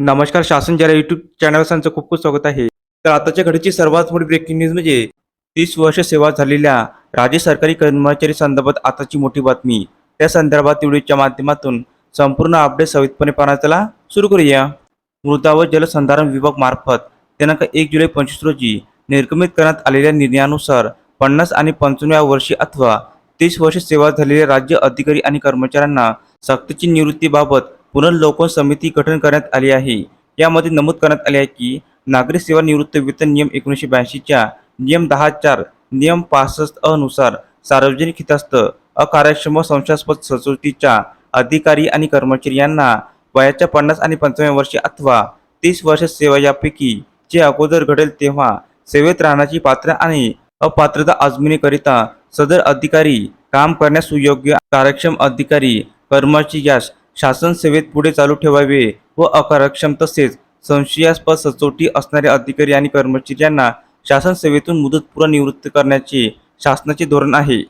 नमस्कार शासन जरा युट्यूब चॅनल त्यांचं खूप खूप स्वागत आहे. तर आताच्या घडीची सर्वात मोठी ब्रेकिंग न्यूज म्हणजे तीस वर्ष सेवा झालेल्या राज्य सरकारी कर्मचारी संदर्भात आताची मोठी बातमी. त्या संदर्भात व्हिडिओच्या माध्यमातून संपूर्ण अपडेट सवितपणे पाहण्याला सुरू करूया. मृदा व जलसंधारण विभाग मार्फत दिनांक एक जुलै पंचवीस रोजी निर्गमित करण्यात आलेल्या निर्णयानुसार पन्नास आणि पंचावन्नव्या वर्षी अथवा तीस वर्ष सेवा झालेल्या राज्य अधिकारी आणि कर्मचाऱ्यांना सक्तीची निवृत्तीबाबत पुनर्लोकन समिती गठन करण्यात आली आहे. यामध्ये नमूद करण्यात आले आहे की नागरी सेवा निवृत्त वेतन नियम एकोणीसशे ब्याऐंशीच्या नियम दहा चार नियम पासष्ट अनुसार सार्वजनिक हितास्थ अकार्यक्षम व संशयास्पद सचोटीच्या अधिकारी आणि कर्मचारी यांना वयाच्या पन्नास आणि पंचावन्न वर्षे अथवा तीस वर्ष सेवा यापैकी जे अगोदर घडेल तेव्हा सेवेत राहण्याची पात्र आणि अपात्रता आजमिनीकरिता सदर अधिकारी काम करण्यास सुयोग्य कार्यक्षम अधिकारी कर्मचारी यास शासन सेवेत पुढे चालू ठेवावे व अकार्यक्षम तसेच संशयास्पद सचोटी असणारे अधिकारी आणि कर्मचारी यांना शासन सेवेतून मुदतपूर्व निवृत्त करण्याचे शासनाचे धोरण आहे.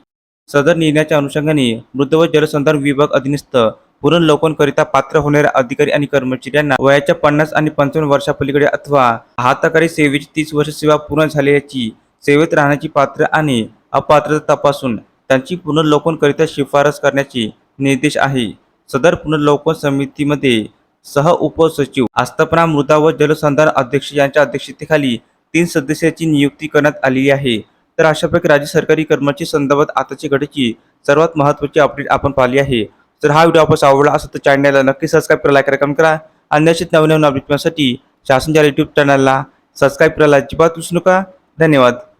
सदर निर्णयाच्या अनुषंगाने मृद व जलसंधारण विभाग अधीनस्थ पुनर्लोकनकरिता पात्र होणाऱ्या अधिकारी आणि कर्मचारी यांना वयाच्या पन्नास आणि पंचावन्न वर्षापलीकडे अथवा हाताकारी सेवेची तीस वर्ष सेवा पूर्ण झाल्याची सेवेत राहण्याची पात्र आणि अपात्रता तपासून त्यांची पुनर्लोकनकरिता शिफारस करण्याचे निर्देश आहे. सदर पुनर्लोकन समितीमध्ये सह उपसचिव आस्थापना मृदा व जलसंधारण अध्यक्ष यांच्या अध्यक्षतेखाली तीन सदस्याची नियुक्ती करण्यात आली आहे. तर अशाप्रकारे राज्य सरकारी कर्मचारी संदर्भात आताची घडीची सर्वात महत्त्वाची अपडेट आपण पाहिली आहे. जर हा व्हिडिओ आपण आवडला असेल तर चॅनलला नक्की सबस्क्राईब करा लाईक करा कमेंट करा आणि अशीच नवीन नवीन शासनच्या यूट्यूब चॅनलला सबस्क्राईब करायला अजिबात विसरू नका. धन्यवाद.